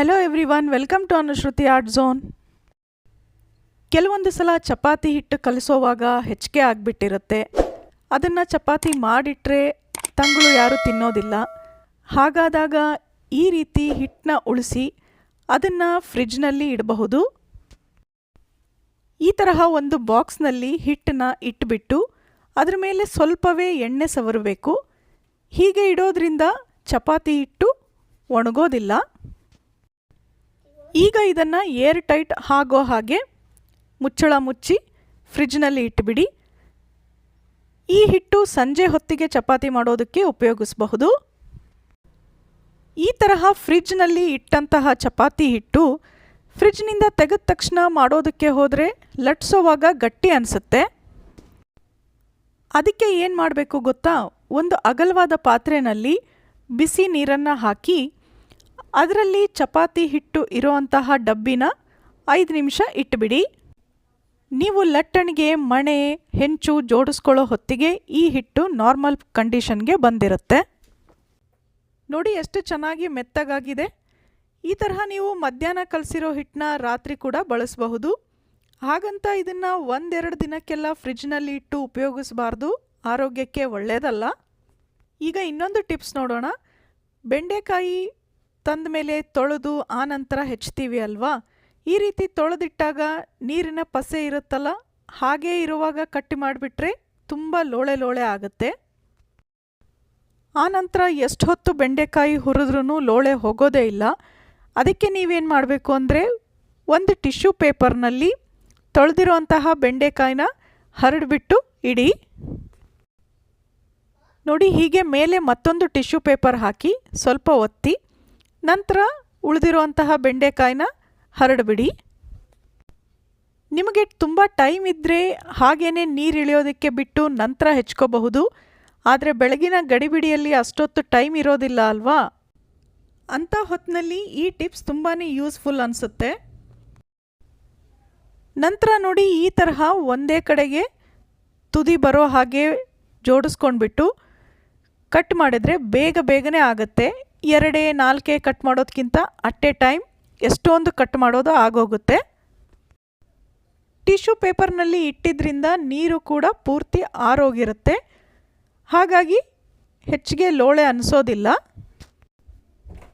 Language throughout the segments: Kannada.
Hello everyone welcome to Anushruti art zone ಕೆಲವೊಂದು ಸಲ ಚಪಾತಿ ಹಿಟ್ಟು ಕಲಿಸೋವಾಗ ಹೆಚ್ಚಿಗೆ ಆಗಿಬಿಟ್ಟಿರುತ್ತೆ. ಅದನ್ನು ಚಪಾತಿ ಮಾಡಿಟ್ರೆ ತಂಗಳು ಯಾರೂ ತಿನ್ನೋದಿಲ್ಲ. ಹಾಗಾದಾಗ ಈ ರೀತಿ ಹಿಟ್ಟನ್ನ ಉಳಿಸಿ ಅದನ್ನು ಫ್ರಿಡ್ಜ್ನಲ್ಲಿ ಇಡಬಹುದು. ಈ ತರಹ ಒಂದು ಬಾಕ್ಸ್ನಲ್ಲಿ ಹಿಟ್ಟನ್ನ ಇಟ್ಬಿಟ್ಟು ಅದರ ಮೇಲೆ ಸ್ವಲ್ಪವೇ ಎಣ್ಣೆ ಸವರಬೇಕು. ಹೀಗೆ ಇಡೋದ್ರಿಂದ ಚಪಾತಿ ಹಿಟ್ಟು ಒಣಗೋದಿಲ್ಲ. ಈಗ ಇದನ್ನು ಏರ್ ಟೈಟ್ ಆಗೋ ಹಾಗೆ ಮುಚ್ಚಳ ಮುಚ್ಚಿ ಫ್ರಿಜ್ನಲ್ಲಿ ಇಟ್ಬಿಡಿ. ಈ ಹಿಟ್ಟು ಸಂಜೆ ಹೊತ್ತಿಗೆ ಚಪಾತಿ ಮಾಡೋದಕ್ಕೆ ಉಪಯೋಗಿಸಬಹುದು. ಈ ತರಹ ಫ್ರಿಜ್ನಲ್ಲಿ ಇಟ್ಟಂತಹ ಚಪಾತಿ ಹಿಟ್ಟು ಫ್ರಿಜ್ನಿಂದ ತೆಗೆದ ತಕ್ಷಣ ಮಾಡೋದಕ್ಕೆ ಹೋದರೆ ಲಟ್ಸೋವಾಗ ಗಟ್ಟಿ ಅನಿಸುತ್ತೆ. ಅದಕ್ಕೆ ಏನು ಮಾಡಬೇಕು ಗೊತ್ತಾ? ಒಂದು ಅಗಲವಾದ ಪಾತ್ರೆಯಲ್ಲಿ ಬಿಸಿ ನೀರನ್ನು ಹಾಕಿ ಅದರಲ್ಲಿ ಚಪಾತಿ ಹಿಟ್ಟು ಇರುವಂತಹ ಡಬ್ಬಿನ ಐದು ನಿಮಿಷ ಇಟ್ಟುಬಿಡಿ ನೀವು ಲಟ್ಟಣಿಗೆ ಮಣೆ, ಹೆಂಚು ಜೋಡಿಸ್ಕೊಳ್ಳೋ ಹೊತ್ತಿಗೆ ಈ ಹಿಟ್ಟು ನಾರ್ಮಲ್ ಕಂಡೀಷನ್ಗೆ ಬಂದಿರುತ್ತೆ. ನೋಡಿ ಎಷ್ಟು ಚೆನ್ನಾಗಿ ಮೆತ್ತಗಾಗಿದೆ. ಈ ತರಹ ನೀವು ಮಧ್ಯಾಹ್ನ ಕಲಸಿರೋ ಹಿಟ್ಟನ್ನ ರಾತ್ರಿ ಕೂಡ ಬಳಸಬಹುದು. ಹಾಗಂತ ಇದನ್ನು ಒಂದೆರಡು ದಿನಕ್ಕೆಲ್ಲ ಫ್ರಿಜ್ನಲ್ಲಿ ಇಟ್ಟು ಉಪಯೋಗಿಸಬಾರ್ದು. ಆರೋಗ್ಯಕ್ಕೆ ಒಳ್ಳೆಯದಲ್ಲ ಈಗ ಇನ್ನೊಂದು ಟಿಪ್ಸ್ ನೋಡೋಣ. ಬೆಂಡೆಕಾಯಿ ತಂದ ಮೇಲೆ ತೊಳೆದು ಆ ನಂತರ ಹೆಚ್ಚುತ್ತೀವಿ ಅಲ್ವಾ? ಈ ರೀತಿ ತೊಳೆದಿಟ್ಟಾಗ ನೀರಿನ ಪಸೆ ಇರುತ್ತಲ್ಲ? ಹಾಗೇ ಇರುವಾಗ ಕಟ್ಟಿ ಮಾಡಿಬಿಟ್ರೆ ತುಂಬ ಲೋಳೆ ಲೋಳೆ ಆಗುತ್ತೆ. ಆನಂತರ ಎಷ್ಟು ಹೊತ್ತು ಬೆಂಡೆಕಾಯಿ ಹುರಿದ್ರೂ ಲೋಳೆ ಹೋಗೋದೇ ಇಲ್ಲ. ಅದಕ್ಕೆ ನೀವೇನು ಮಾಡಬೇಕು ಅಂದರೆ ಒಂದು ಟಿಶ್ಯೂ ಪೇಪರ್ನಲ್ಲಿ ತೊಳೆದಿರುವಂತಹ ಬೆಂಡೆಕಾಯಿನ ಹರಡಿಬಿಟ್ಟು ಇಡಿ. ನೋಡಿ ಹೀಗೆ ಮೇಲೆ ಮತ್ತೊಂದು ಟಿಶ್ಯೂ ಪೇಪರ್ ಹಾಕಿ ಸ್ವಲ್ಪ ಒತ್ತಿ. ನಂತರ ಉಳಿದಿರುವಂತಹ ಬೆಂಡೆಕಾಯಿನ ಹರಡಬಿಡಿ. ನಿಮಗೆ ತುಂಬ ಟೈಮ್ ಇದ್ದರೆ ಹಾಗೇ ನೀರು ಇಳಿಯೋದಕ್ಕೆ ಬಿಟ್ಟು ನಂತರ ಹೆಚ್ಕೋಬಹುದು. ಆದರೆ ಬೆಳಗಿನ ಗಡಿಬಿಡಿಯಲ್ಲಿ ಅಷ್ಟೊತ್ತು ಟೈಮ್ ಇರೋದಿಲ್ಲ ಅಲ್ವಾ? ಅಂಥ ಹೊತ್ತಿನಲ್ಲಿ ಈ ಟಿಪ್ಸ್ ತುಂಬಾ ಯೂಸ್ಫುಲ್ ಅನಿಸುತ್ತೆ. ನಂತರ ನೋಡಿ ಈ ತರಹ ಒಂದೇ ಕಡೆಗೆ ತುದಿ ಬರೋ ಹಾಗೆ ಜೋಡಿಸ್ಕೊಂಡ್ಬಿಟ್ಟು ಕಟ್ ಮಾಡಿದ್ರೆ ಬೇಗ ಬೇಗನೆ ಆಗುತ್ತೆ. ಎರಡೇ ನಾಲ್ಕೇ ಕಟ್ ಮಾಡೋದಕ್ಕಿಂತ ಅಟ್ ಎ ಟೈಮ್ ಎಷ್ಟೊಂದು ಕಟ್ ಮಾಡೋದು ಆಗೋಗುತ್ತೆ. ಟಿಶ್ಯೂ ಪೇಪರ್ನಲ್ಲಿ ಇಟ್ಟಿದ್ರಿಂದ ನೀರು ಕೂಡ ಪೂರ್ತಿ ಆರೋಗಿರುತ್ತೆ. ಹಾಗಾಗಿ ಹೆಚ್ಚಿಗೆ ಲೋಳೆ ಅನಿಸೋದಿಲ್ಲ.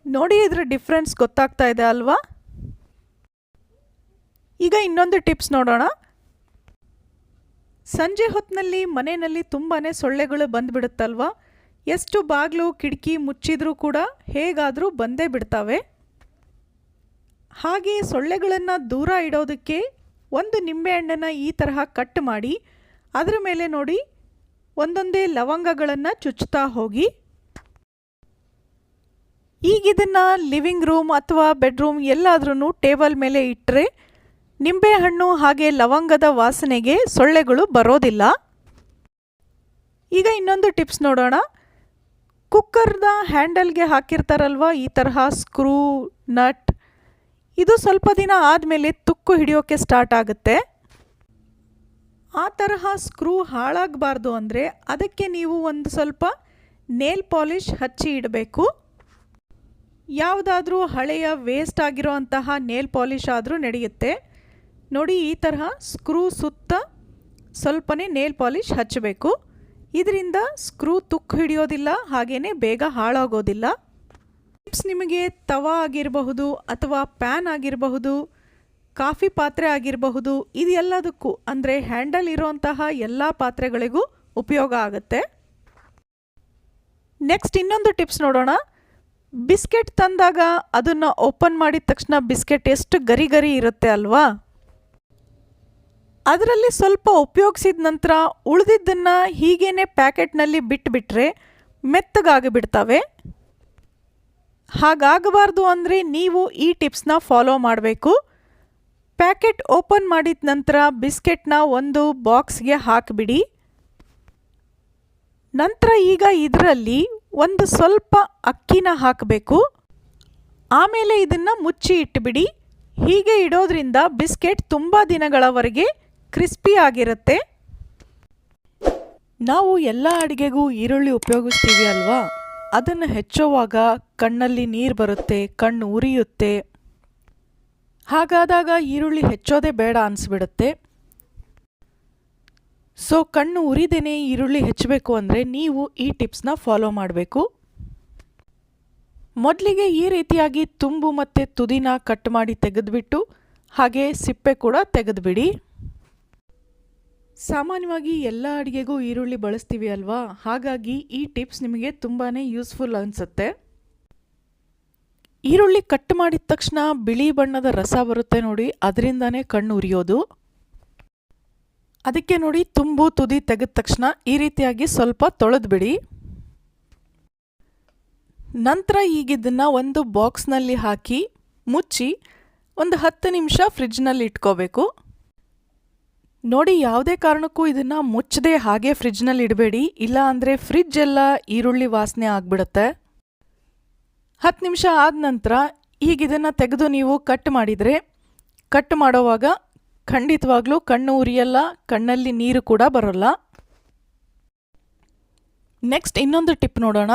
ನೋಡಿ ಇದರ ಡಿಫ್ರೆನ್ಸ್ ಗೊತ್ತಾಗ್ತಾ ಇದೆ ಅಲ್ವಾ? ಈಗ ಇನ್ನೊಂದು ಟಿಪ್ಸ್ ನೋಡೋಣ. ಸಂಜೆ ಹೊತ್ತಿನಲ್ಲಿ ಮನೆಯಲ್ಲಿ ತುಂಬಾ ಸೊಳ್ಳೆಗಳು ಬಂದುಬಿಡುತ್ತಲ್ವಾ? ಎಷ್ಟು ಬಾಗಿಲು, ಕಿಟಕಿ ಮುಚ್ಚಿದ್ರೂ ಕೂಡ ಹೇಗಾದರೂ ಬಂದೇ ಬಿಡ್ತಾವೆ. ಹಾಗೆ ಸೊಳ್ಳೆಗಳನ್ನು ದೂರ ಇಡೋದಕ್ಕೆ ಒಂದು ನಿಂಬೆಹಣ್ಣನ್ನು ಈ ತರಹ ಕಟ್ ಮಾಡಿ, ಅದರ ಮೇಲೆ ನೋಡಿ ಒಂದೊಂದೇ ಲವಂಗಗಳನ್ನು ಚುಚ್ತಾ ಹೋಗಿ. ಈಗಿದನ್ನು ಲಿವಿಂಗ್ ರೂಮ್ ಅಥವಾ ಬೆಡ್ರೂಮ್ ಎಲ್ಲಾದ್ರೂ ಟೇಬಲ್ ಮೇಲೆ ಇಟ್ಟರೆ ನಿಂಬೆಹಣ್ಣು ಹಾಗೆ ಲವಂಗದ ವಾಸನೆಗೆ ಸೊಳ್ಳೆಗಳು ಬರೋದಿಲ್ಲ. ಈಗ ಇನ್ನೊಂದು ಟಿಪ್ಸ್ ನೋಡೋಣ. ಕುಕ್ಕರ್ನ ಹ್ಯಾಂಡಲ್ಗೆ ಹಾಕಿರ್ತಾರಲ್ವ ಈ ತರಹ ಸ್ಕ್ರೂ, ನಟ್? ಇದು ಸ್ವಲ್ಪ ದಿನ ಆದಮೇಲೆ ತುಕ್ಕು ಹಿಡಿಯೋಕ್ಕೆ ಸ್ಟಾರ್ಟ್ ಆಗುತ್ತೆ. ಆ ತರಹ ಸ್ಕ್ರೂ ಹಾಳಾಗಬಾರ್ದು ಅಂದರೆ ಅದಕ್ಕೆ ನೀವು ಒಂದು ಸ್ವಲ್ಪ ನೇಲ್ ಪಾಲಿಷ್ ಹಚ್ಚಿ ಇಡಬೇಕು. ಯಾವುದಾದ್ರೂ ಹಳೆಯ ವೇಸ್ಟ್ ಆಗಿರೋ ಅಂತಹ ನೇಲ್ ಪಾಲಿಷ್ ಆದರೂ ನಡೆಯುತ್ತೆ. ನೋಡಿ ಈ ತರಹ ಸ್ಕ್ರೂ ಸುತ್ತ ಸ್ವಲ್ಪನೇ ನೇಲ್ ಪಾಲಿಷ್ ಹಚ್ಚಬೇಕು. ಇದರಿಂದ ಸ್ಕ್ರೂ ತುಕ್ಕು ಹಿಡಿಯೋದಿಲ್ಲ ಹಾಗೆಯೇ ಬೇಗ ಹಾಳಾಗೋದಿಲ್ಲ. ಟಿಪ್ಸ್ ನಿಮಗೆ ತವ ಆಗಿರಬಹುದು ಅಥವಾ ಪ್ಯಾನ್ ಆಗಿರಬಹುದು, ಕಾಫಿ ಪಾತ್ರೆ ಆಗಿರಬಹುದು, ಇದು ಎಲ್ಲದಕ್ಕೂ, ಅಂದರೆ ಹ್ಯಾಂಡಲ್ ಇರುವಂತಹ ಎಲ್ಲ ಪಾತ್ರೆಗಳಿಗೂ ಉಪಯೋಗ ಆಗುತ್ತೆ. ನೆಕ್ಸ್ಟ್ ಇನ್ನೊಂದು ಟಿಪ್ಸ್ ನೋಡೋಣ. ಬಿಸ್ಕೆಟ್ ತಂದಾಗ ಅದನ್ನು ಓಪನ್ ಮಾಡಿದ ತಕ್ಷಣ ಬಿಸ್ಕೆಟ್ ಎಷ್ಟು ಗರಿ ಗರಿ ಇರುತ್ತೆ ಅಲ್ವಾ? ಅದರಲ್ಲಿ ಸ್ವಲ್ಪ ಉಪಯೋಗಿಸಿದ ನಂತರ ಉಳಿದಿದ್ದನ್ನು ಹೀಗೇನೆ ಪ್ಯಾಕೆಟ್ನಲ್ಲಿ ಬಿಟ್ಟುಬಿಟ್ರೆ ಮೆತ್ತಗಾಗಿಬಿಡ್ತವೆ ಹಾಗಾಗಬಾರ್ದು ಅಂದರೆ ನೀವು ಈ ಟಿಪ್ಸ್ನ ಫಾಲೋ ಮಾಡಬೇಕು. ಪ್ಯಾಕೆಟ್ ಓಪನ್ ಮಾಡಿದ ನಂತರ ಬಿಸ್ಕೆಟ್ನ ಒಂದು ಬಾಕ್ಸ್ಗೆ ಹಾಕಿಬಿಡಿ. ನಂತರ ಈಗ ಇದರಲ್ಲಿ ಒಂದು ಸ್ವಲ್ಪ ಅಕ್ಕಿನ ಹಾಕಬೇಕು. ಆಮೇಲೆ ಇದನ್ನು ಮುಚ್ಚಿ ಇಟ್ಟುಬಿಡಿ ಹೀಗೆ ಇಡೋದ್ರಿಂದ ಬಿಸ್ಕೆಟ್ ತುಂಬ ದಿನಗಳವರೆಗೆ ಕ್ರಿಸ್ಪಿ ಆಗಿರುತ್ತೆ. ನಾವು ಎಲ್ಲ ಅಡುಗೆಗೂ ಈರುಳ್ಳಿ ಉಪಯೋಗಿಸ್ತೀವಿ ಅಲ್ವಾ? ಅದನ್ನು ಹೆಚ್ಚುವಾಗ ಕಣ್ಣಲ್ಲಿ ನೀರು ಬರುತ್ತೆ, ಕಣ್ಣು ಉರಿಯುತ್ತೆ. ಹಾಗಾದಾಗ ಈರುಳ್ಳಿ ಹೆಚ್ಚೋದೇ ಬೇಡ ಅನಿಸ್ಬಿಡುತ್ತೆ. ಸೊ ಕಣ್ಣು ಉರಿದೇನೆ ಈರುಳ್ಳಿ ಹೆಚ್ಚಬೇಕು ಅಂದರೆ ನೀವು ಈ ಟಿಪ್ಸ್ನ ಫಾಲೋ ಮಾಡಬೇಕು. ಮೊದಲಿಗೆ ಈ ರೀತಿಯಾಗಿ ತುಂಬು ಮತ್ತು ತುದಿನ ಕಟ್ ಮಾಡಿ ತೆಗೆದುಬಿಟ್ಟು ಹಾಗೆ ಸಿಪ್ಪೆ ಕೂಡ ತೆಗೆದುಬಿಡಿ. ಸಾಮಾನ್ಯವಾಗಿ ಎಲ್ಲ ಅಡುಗೆಗೂ ಈರುಳ್ಳಿ ಬಳಸ್ತೀವಿ ಅಲ್ವಾ? ಹಾಗಾಗಿ ಈ ಟಿಪ್ಸ್ ನಿಮಗೆ ತುಂಬಾ ಯೂಸ್ಫುಲ್ ಅನಿಸುತ್ತೆ. ಈರುಳ್ಳಿ ಕಟ್ ಮಾಡಿದ ತಕ್ಷಣ ಬಿಳಿ ಬಣ್ಣದ ರಸ ಬರುತ್ತೆ ನೋಡಿ, ಅದರಿಂದನೇ ಕಣ್ಣು ಉರಿಯೋದು. ಅದಕ್ಕೆ ನೋಡಿ ತುಂಬು ತುದಿ ತೆಗೆದ ತಕ್ಷಣ ಈ ರೀತಿಯಾಗಿ ಸ್ವಲ್ಪ ತೊಳೆದ್ಬಿಡಿ. ನಂತರ ಈಗಿದ್ದನ್ನು ಒಂದು ಬಾಕ್ಸ್ನಲ್ಲಿ ಹಾಕಿ ಮುಚ್ಚಿ ಒಂದು ಹತ್ತು ನಿಮಿಷ ಫ್ರಿಡ್ಜ್ನಲ್ಲಿ ಇಟ್ಕೋಬೇಕು. ನೋಡಿ, ಯಾವುದೇ ಕಾರಣಕ್ಕೂ ಇದನ್ನ ಮುಚ್ಚದೆ, ಹಾಗೆ ಫ್ರಿಡ್ಜ್ನಲ್ಲಿ ಇಡಬೇಡಿ. ಇಲ್ಲ ಅಂದರೆ ಫ್ರಿಜ್ ಎಲ್ಲ ಈರುಳ್ಳಿ ವಾಸನೆ ಆಗಿಬಿಡುತ್ತೆ. ಹತ್ತು ನಿಮಿಷ ಆದ ನಂತರ ಈಗ ಇದನ್ನು ತೆಗೆದು ನೀವು ಕಟ್ ಮಾಡಿದರೆ, ಕಟ್ ಮಾಡೋವಾಗ ಖಂಡಿತವಾಗ್ಲೂ ಕಣ್ಣು ಉರಿಯಲ್ಲ, ಕಣ್ಣಲ್ಲಿ ನೀರು ಕೂಡ ಬರೋಲ್ಲ. ನೆಕ್ಸ್ಟ್ ಇನ್ನೊಂದು ಟಿಪ್ ನೋಡೋಣ.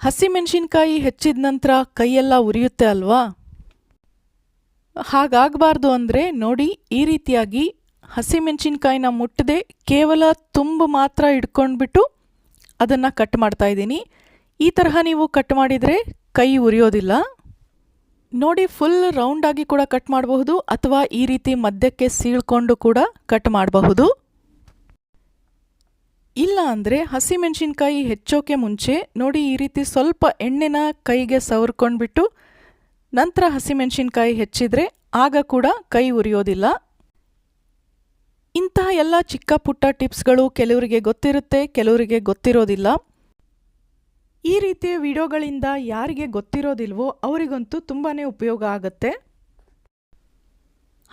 ಹಸಿಮೆಣಸಿನ್ಕಾಯಿ ಹೆಚ್ಚಿದ ನಂತರ ಕೈಯೆಲ್ಲ ಉರಿಯುತ್ತೆ ಅಲ್ವಾ? ಹಾಗಾಗಬಾರ್ದು ಅಂದರೆ ನೋಡಿ, ಈ ರೀತಿಯಾಗಿ ಹಸಿಮೆಣಸಿನ್ಕಾಯಿನ ಮುಟ್ಟದೆ ಕೇವಲ ತುಂಬ ಮಾತ್ರ ಇಟ್ಕೊಂಡ್ಬಿಟ್ಟು ಅದನ್ನು ಕಟ್ ಮಾಡ್ತಾ ಇದ್ದೀನಿ. ಈ ತರಹ ನೀವು ಕಟ್ ಮಾಡಿದರೆ ಕೈ ಉರಿಯೋದಿಲ್ಲ. ನೋಡಿ ಫುಲ್ ರೌಂಡಾಗಿ ಕೂಡ ಕಟ್ ಮಾಡಬಹುದು ಅಥವಾ ಈ ರೀತಿ ಮಧ್ಯಕ್ಕೆ ಸೀಳ್ಕೊಂಡು ಕೂಡ ಕಟ್ ಮಾಡಬಹುದು. ಇಲ್ಲ ಅಂದರೆ ಹಸಿಮೆಣಸಿನ್ಕಾಯಿ ಹೆಚ್ಚೋಕೆ ಮುಂಚೆ ನೋಡಿ ಈ ರೀತಿ ಸ್ವಲ್ಪ ಎಣ್ಣೆನ ಕೈಗೆ ಸವರ್ಕೊಂಡ್ಬಿಟ್ಟು ನಂತರ ಹಸಿಮೆಣಸಿನ್ಕಾಯಿ ಹೆಚ್ಚಿದರೆ ಆಗ ಕೂಡ ಕೈ ಉರಿಯೋದಿಲ್ಲ. ಇಂತಹ ಎಲ್ಲ ಚಿಕ್ಕ ಪುಟ್ಟ ಟಿಪ್ಸ್ಗಳು ಕೆಲವರಿಗೆ ಗೊತ್ತಿರುತ್ತೆ, ಕೆಲವರಿಗೆ ಗೊತ್ತಿರೋದಿಲ್ಲ. ಈ ರೀತಿಯ ವಿಡಿಯೋಗಳಿಂದ ಯಾರಿಗೆ ಗೊತ್ತಿರೋದಿಲ್ವೋ ಅವರಿಗಂತೂ ತುಂಬಾ ಉಪಯೋಗ ಆಗುತ್ತೆ.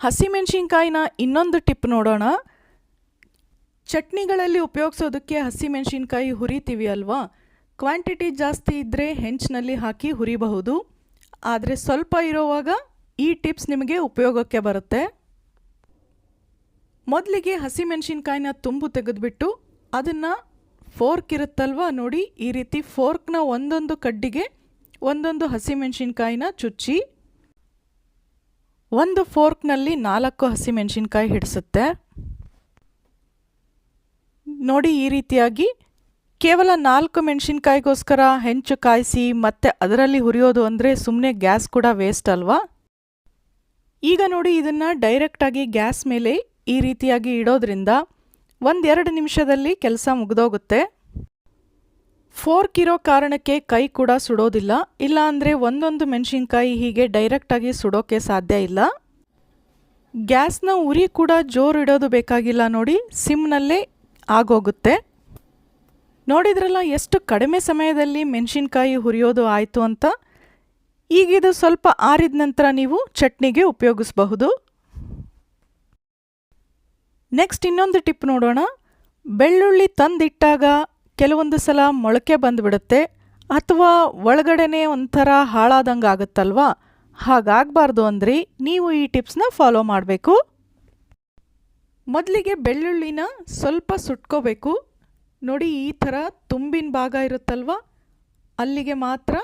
ಹಸಿಮೆಣಸಿನ್ಕಾಯಿನ ಇನ್ನೊಂದು ಟಿಪ್ ನೋಡೋಣ. ಚಟ್ನಿಗಳಲ್ಲಿ ಉಪಯೋಗಿಸೋದಕ್ಕೆ ಹಸಿಮೆಣಸಿನ್ಕಾಯಿ ಹುರಿತೀವಿ ಅಲ್ವಾ? ಕ್ವಾಂಟಿಟಿ ಜಾಸ್ತಿ ಇದ್ದರೆ ಹೆಂಚಿನಲ್ಲಿ ಹಾಕಿ ಹುರಿಬಹುದು. ಆದರೆ ಸ್ವಲ್ಪ ಇರೋವಾಗ ಈ ಟಿಪ್ಸ್ ನಿಮಗೆ ಉಪಯೋಗಕ್ಕೆ ಬರುತ್ತೆ. ಮೊದಲಿಗೆ ಹಸಿಮೆಣಸಿನ್ಕಾಯಿನ ತುಂಬು ತೆಗೆದುಬಿಟ್ಟು ಅದನ್ನು ಫೋರ್ಕ್ ಇರುತ್ತಲ್ವ ನೋಡಿ, ಈ ರೀತಿ ಫೋರ್ಕ್ನ ಒಂದೊಂದು ಕಡ್ಡಿಗೆ ಒಂದೊಂದು ಹಸಿಮೆಣಸಿನ್ಕಾಯಿನ ಚುಚ್ಚಿ, ಒಂದು ಫೋರ್ಕ್ನಲ್ಲಿ ನಾಲ್ಕು ಹಸಿಮೆಣಸಿನ್ಕಾಯಿ ಹಿಡಿಸುತ್ತೆ. ನೋಡಿ, ಈ ರೀತಿಯಾಗಿ ಕೇವಲ ನಾಲ್ಕು ಮೆಣಸಿನ್ಕಾಯಿಗೋಸ್ಕರ ಹೆಂಚು ಕಾಯಿಸಿ ಮತ್ತೆ ಅದರಲ್ಲಿ ಹುರಿಯೋದು ಅಂದರೆ ಸುಮ್ಮನೆ ಗ್ಯಾಸ್ ಕೂಡ ವೇಸ್ಟ್ ಅಲ್ವಾ? ಈಗ ನೋಡಿ, ಇದನ್ನು ಡೈರೆಕ್ಟಾಗಿ ಗ್ಯಾಸ್ ಮೇಲೆ ಈ ರೀತಿಯಾಗಿ ಇಡೋದ್ರಿಂದ ಒಂದೆರಡು ನಿಮಿಷದಲ್ಲಿ ಕೆಲಸ ಮುಗಿದೋಗುತ್ತೆ. ಫೋರ್ಕ್ ಇರೋ ಕಾರಣಕ್ಕೆ ಕೈ ಕೂಡ ಸುಡೋದಿಲ್ಲ. ಇಲ್ಲ ಅಂದರೆ ಒಂದೊಂದು ಮೆಣಸಿನ್ಕಾಯಿ ಹೀಗೆ ಡೈರೆಕ್ಟಾಗಿ ಸುಡೋಕ್ಕೆ ಸಾಧ್ಯ ಇಲ್ಲ. ಗ್ಯಾಸ್ನ ಉರಿ ಕೂಡ ಜೋರು ಇಡೋದು ಬೇಕಾಗಿಲ್ಲ ನೋಡಿ, ಸಿಮ್ನಲ್ಲೇ ಆಗೋಗುತ್ತೆ. ನೋಡಿದ್ರಲ್ಲ ಎಷ್ಟು ಕಡಿಮೆ ಸಮಯದಲ್ಲಿ ಮೆಣಸಿನ್ಕಾಯಿ ಹುರಿಯೋದು ಆಯಿತು ಅಂತ? ಈಗಿದು ಸ್ವಲ್ಪ ಆರಿದ ನಂತರ ನೀವು ಚಟ್ನಿಗೆ ಉಪಯೋಗಿಸಬಹುದು. ನೆಕ್ಸ್ಟ್ ಇನ್ನೊಂದು ಟಿಪ್ ನೋಡೋಣ. ಬೆಳ್ಳುಳ್ಳಿ ತಂದಿಟ್ಟಾಗ ಕೆಲವೊಂದು ಸಲ ಮೊಳಕೆ ಬಂದುಬಿಡುತ್ತೆ. ಅಥವಾ ಒಳಗಡೆನೇ ಒಂಥರ ಹಾಳಾದಂಗೆ ಆಗುತ್ತಲ್ವಾ? ಹಾಗಾಗಬಾರ್ದು ಅಂದರೆ. ನೀವು ಈ ಟಿಪ್ಸ್ನ ಫಾಲೋ ಮಾಡಬೇಕು. ಮೊದಲಿಗೆ ಬೆಳ್ಳುಳ್ಳಿನ ಸ್ವಲ್ಪ ಸುಟ್ಕೋಬೇಕು. ನೋಡಿ ಈ ಥರ ತುಂಬಿನ ಭಾಗ ಇರುತ್ತಲ್ವ? ಅಲ್ಲಿಗೆ ಮಾತ್ರ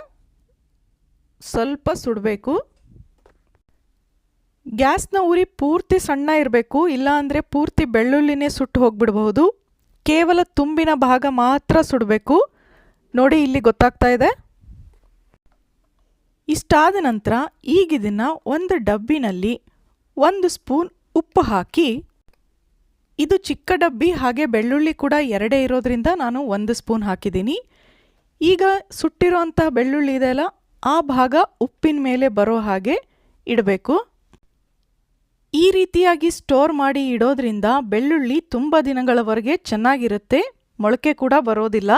ಸ್ವಲ್ಪ ಸುಡಬೇಕು. ಗ್ಯಾಸ್ನ ಉರಿ ಪೂರ್ತಿ ಸಣ್ಣ ಇರಬೇಕು, ಇಲ್ಲ ಅಂದರೆ ಪೂರ್ತಿ ಬೆಳ್ಳುಳ್ಳಿನೇ ಸುಟ್ಟು ಹೋಗ್ಬಿಡ್ಬಹುದು. ಕೇವಲ ತುಂಬಿನ ಭಾಗ ಮಾತ್ರ ಸುಡಬೇಕು. ನೋಡಿ ಇಲ್ಲಿ ಗೊತ್ತಾಗ್ತಾ ಇದೆ. ಇಷ್ಟಾದ ನಂತರ ಈಗ ಒಂದು ಡಬ್ಬಿನಲ್ಲಿ ಒಂದು ಸ್ಪೂನ್ ಉಪ್ಪು ಹಾಕಿ, ಇದು ಚಿಕ್ಕ ಡಬ್ಬಿ ಹಾಗೆ ಬೆಳ್ಳುಳ್ಳಿ ಕೂಡ ಎರಡೇ ಇರೋದ್ರಿಂದ ನಾನು ಒಂದು ಸ್ಪೂನ್ ಹಾಕಿದ್ದೀನಿ. ಈಗ ಸುಟ್ಟಿರೋಂಥ ಬೆಳ್ಳುಳ್ಳಿ ಇದೆಯಲ್ಲ, ಆ ಭಾಗ ಉಪ್ಪಿನ ಮೇಲೆ ಬರೋ ಹಾಗೆ ಇಡಬೇಕು. ಈ ರೀತಿಯಾಗಿ ಸ್ಟೋರ್ ಮಾಡಿ ಇಡೋದ್ರಿಂದ ಬೆಳ್ಳುಳ್ಳಿ ತುಂಬ ದಿನಗಳವರೆಗೆ ಚೆನ್ನಾಗಿರುತ್ತೆ. ಮೊಳಕೆ ಕೂಡ ಬರೋದಿಲ್ಲ.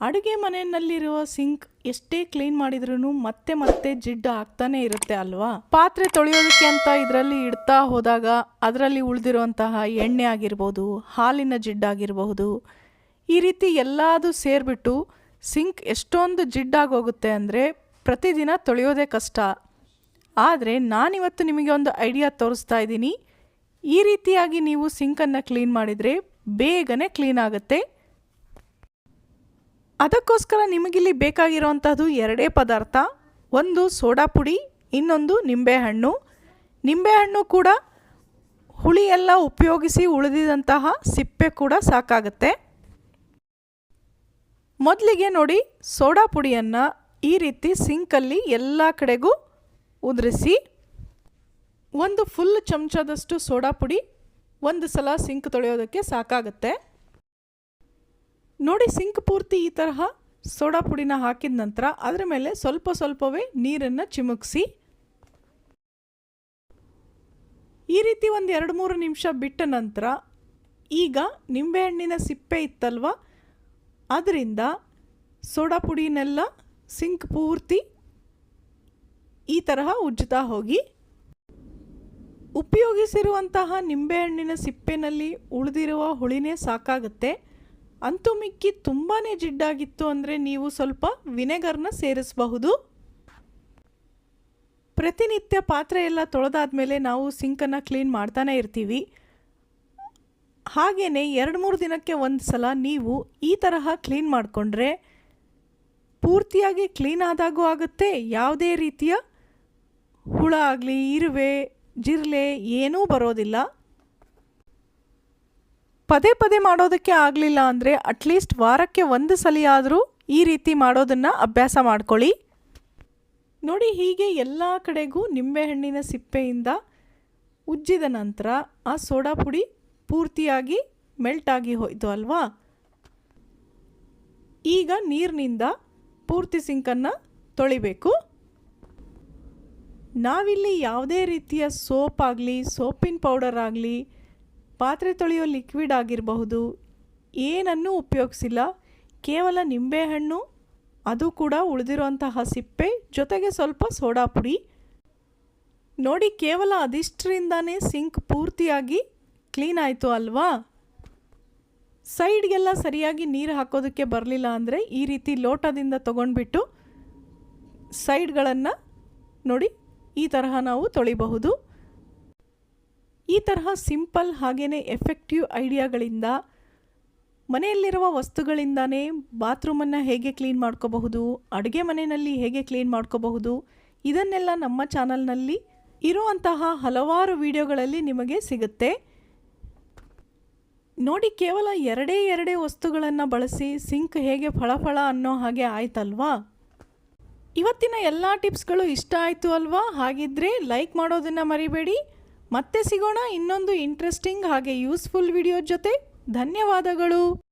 ಅಡುಗೆ ಮನೆಯಲ್ಲಿರುವ ಸಿಂಕ್ ಎಷ್ಟೇ ಕ್ಲೀನ್ ಮಾಡಿದ್ರೂ ಮತ್ತೆ ಮತ್ತೆ ಜಿಡ್ ಆಗ್ತಾನೆ ಇರುತ್ತೆ ಅಲ್ವಾ? ಪಾತ್ರೆ ತೊಳೆಯೋದಕ್ಕೆ ಅಂತ ಇದರಲ್ಲಿ ಇಡ್ತಾ ಹೋದಾಗ ಅದರಲ್ಲಿ ಉಳಿದಿರುವಂತಹ ಎಣ್ಣೆ ಆಗಿರ್ಬೋದು, ಹಾಲಿನ ಜಿಡ್ಡಾಗಿರಬಹುದು ಈ ರೀತಿ ಎಲ್ಲದೂ ಸೇರಿಬಿಟ್ಟು ಸಿಂಕ್ ಎಷ್ಟೊಂದು ಜಿಡ್ಡಾಗೋಗುತ್ತೆ ಅಂದರೆ ಪ್ರತಿದಿನ ತೊಳೆಯೋದೇ ಕಷ್ಟ. ಆದರೆ ನಾನಿವತ್ತು ನಿಮಗೆ ಒಂದು ಐಡಿಯಾ ತೋರಿಸ್ತಾ ಇದ್ದೀನಿ. ಈ ರೀತಿಯಾಗಿ ನೀವು ಸಿಂಕನ್ನು ಕ್ಲೀನ್ ಮಾಡಿದರೆ ಬೇಗನೆ ಕ್ಲೀನ್ ಆಗುತ್ತೆ. ಅದಕ್ಕೋಸ್ಕರ ನಿಮಗಿಲ್ಲಿ ಬೇಕಾಗಿರುವಂಥದ್ದು ಎರಡೇ ಪದಾರ್ಥ. ಒಂದು ಸೋಡಾ ಪುಡಿ, ಇನ್ನೊಂದು ನಿಂಬೆಹಣ್ಣು. ನಿಂಬೆಹಣ್ಣು ಕೂಡ ಹುಳಿ ಎಲ್ಲ ಉಪಯೋಗಿಸಿ ಉಳಿದಿದಂತಹ ಸಿಪ್ಪೆ ಕೂಡ ಸಾಕಾಗುತ್ತೆ. ಮೊದಲಿಗೆ ನೋಡಿ, ಸೋಡಾ ಪುಡಿಯನ್ನು ಈ ರೀತಿ ಸಿಂಕಲ್ಲಿ ಎಲ್ಲ ಕಡೆಗೂ ಉದುರಿಸಿ ಒಂದು ಫುಲ್ ಚಮಚದಷ್ಟು ಸೋಡಾ ಪುಡಿ, ಒಂದು ಸಲ ಸಿಂಕ್ ತೊಳೆಯೋದಕ್ಕೆ ಸಾಕಾಗುತ್ತೆ. ನೋಡಿ ಸಿಂಕ್ ಪೂರ್ತಿ ಈ ತರಹ ಸೋಡಾ ಪುಡಿನ ಹಾಕಿದ ನಂತರ ಅದರ ಮೇಲೆ ಸ್ವಲ್ಪ ಸ್ವಲ್ಪವೇ ನೀರನ್ನು ಚಿಮುಕ್ಸಿ. ಈ ರೀತಿ ಒಂದು ಎರಡು ಮೂರು ನಿಮಿಷ ಬಿಟ್ಟ ನಂತರ ಈಗ ನಿಂಬೆಹಣ್ಣಿನ ಸಿಪ್ಪೆ ಇತ್ತಲ್ವ? ಅದರಿಂದ ಸೋಡಾ ಪುಡಿನೆಲ್ಲ ಸಿಂಕ್ ಪೂರ್ತಿ ಈ ತರಹ ಉಜ್ಜುತ್ತಾ ಹೋಗಿ ಉಪಯೋಗಿಸಿರುವಂತಹ ನಿಂಬೆಹಣ್ಣಿನ ಸಿಪ್ಪೆನಲ್ಲಿ ಉಳಿದಿರುವ ಹುಳಿನೇ ಸಾಕಾಗುತ್ತೆ. ಅಂತೂ ಮಿಕ್ಕಿ ತುಂಬಾ ಜಿಡ್ಡಾಗಿತ್ತು ಅಂದರೆ ನೀವು ಸ್ವಲ್ಪ ವಿನೆಗರ್ನ ಸೇರಿಸಬಹುದು. ಪ್ರತಿನಿತ್ಯ ಪಾತ್ರೆ ಎಲ್ಲ ತೊಳೆದಾದ್ಮೇಲೆ ನಾವು ಸಿಂಕನ್ನು ಕ್ಲೀನ್ ಮಾಡ್ತಾನೆ ಇರ್ತೀವಿ. ಹಾಗೆಯೇ ಎರಡು ಮೂರು ದಿನಕ್ಕೆ ಒಂದು ಸಲ ನೀವು ಈ ತರಹ ಕ್ಲೀನ್ ಮಾಡಿಕೊಂಡ್ರೆ ಪೂರ್ತಿಯಾಗಿ ಕ್ಲೀನ್ ಆದಾಗೂ ಆಗುತ್ತೆ. ಯಾವುದೇ ರೀತಿಯ ಹುಳ ಆಗಲಿ, ಇರುವೆ, ಜಿರಲೆ ಏನೂ ಬರೋದಿಲ್ಲ. ಪದೇ ಪದೇ ಮಾಡೋದಕ್ಕೆ ಆಗಲಿಲ್ಲ ಅಂದರೆ ಅಟ್ಲೀಸ್ಟ್ ವಾರಕ್ಕೆ ಒಂದು ಸಲ ಆದರೂ ಈ ರೀತಿ ಮಾಡೋದನ್ನು ಅಭ್ಯಾಸ ಮಾಡ್ಕೊಳ್ಳಿ. ನೋಡಿ, ಹೀಗೆ ಎಲ್ಲ ಕಡೆಗೂ ನಿಂಬೆಹಣ್ಣಿನ ಸಿಪ್ಪೆಯಿಂದ ಉಜ್ಜಿದ ನಂತರ ಆ ಸೋಡಾ ಪುಡಿ ಪೂರ್ತಿಯಾಗಿ ಮೆಲ್ಟ್ ಆಗಿ ಹೋಯಿತು ಅಲ್ವಾ? ಈಗ ನೀರಿನಿಂದ ಪೂರ್ತಿ ಸಿಂಕನ್ನು ತೊಳಿಬೇಕು. ನಾವಿಲ್ಲಿ ಯಾವುದೇ ರೀತಿಯ ಸೋಪ್ ಆಗಲಿ ಸೋಪಿನ ಪೌಡರ್ ಆಗಲಿ ಪಾತ್ರೆ ತೊಳೆಯೋ ಲಿಕ್ವಿಡ್ ಆಗಿರಬಹುದು, ಏನನ್ನೂ ಉಪಯೋಗಿಸಿಲ್ಲ. ಕೇವಲ ನಿಂಬೆಹಣ್ಣು, ಅದು ಕೂಡ ಉಳಿದಿರುವಂತಹ ಸಿಪ್ಪೆ, ಜೊತೆಗೆ ಸ್ವಲ್ಪ ಸೋಡಾ ಪುಡಿ. ನೋಡಿ, ಕೇವಲ ಅದಿಷ್ಟರಿಂದನೇ ಸಿಂಕ್ ಪೂರ್ತಿಯಾಗಿ ಕ್ಲೀನ್ ಆಯಿತು ಅಲ್ವಾ? ಸೈಡ್ಗೆಲ್ಲ ಸರಿಯಾಗಿ ನೀರು ಹಾಕೋದಕ್ಕೆ ಬರಲಿಲ್ಲ ಅಂದರೆ ಈ ರೀತಿ ಲೋಟದಿಂದ ತೊಗೊಂಡ್ಬಿಟ್ಟು ಸೈಡ್ಗಳನ್ನು ನೋಡಿ ಈ ತರಹ ನಾವು ತೊಳಿಬಹುದು. ಈ ತರಹ ಸಿಂಪಲ್ ಹಾಗೆಯೇ ಎಫೆಕ್ಟಿವ್ ಐಡಿಯಾಗಳಿಂದ ಮನೆಯಲ್ಲಿರುವ ವಸ್ತುಗಳಿಂದನೇ ಬಾತ್ರೂಮನ್ನು ಹೇಗೆ ಕ್ಲೀನ್ ಮಾಡ್ಕೋಬಹುದು, ಅಡುಗೆ ಮನೆಯಲ್ಲಿ ಹೇಗೆ ಕ್ಲೀನ್ ಮಾಡ್ಕೋಬಹುದು, ಇದನ್ನೆಲ್ಲ ನಮ್ಮ ಚಾನಲ್ನಲ್ಲಿ ಇರುವಂತಹ ಹಲವಾರು ವಿಡಿಯೋಗಳಲ್ಲಿ ನಿಮಗೆ ಸಿಗುತ್ತೆ. ನೋಡಿ, ಕೇವಲ ಎರಡೇ ಎರಡೇ ವಸ್ತುಗಳನ್ನು ಬಳಸಿ ಸಿಂಕ್ ಹೇಗೆ ಫಳಫಳ ಅನ್ನೋ ಹಾಗೆ ಆಯ್ತಲ್ವಾ? ಇವತ್ತಿನ ಎಲ್ಲ ಟಿಪ್ಸ್ಗಳು ಇಷ್ಟ ಆಯಿತು ಅಲ್ವಾ? ಹಾಗಿದ್ರೆ ಲೈಕ್ ಮಾಡೋದನ್ನು ಮರಿಬೇಡಿ. ಮತ್ತೆ ಸಿಗೋಣ ಇನ್ನೊಂದು ಇಂಟ್ರೆಸ್ಟಿಂಗ್ ಹಾಗೆ ಯೂಸ್ಫುಲ್ ವಿಡಿಯೋ ಜೊತೆ. ಧನ್ಯವಾದಗಳು.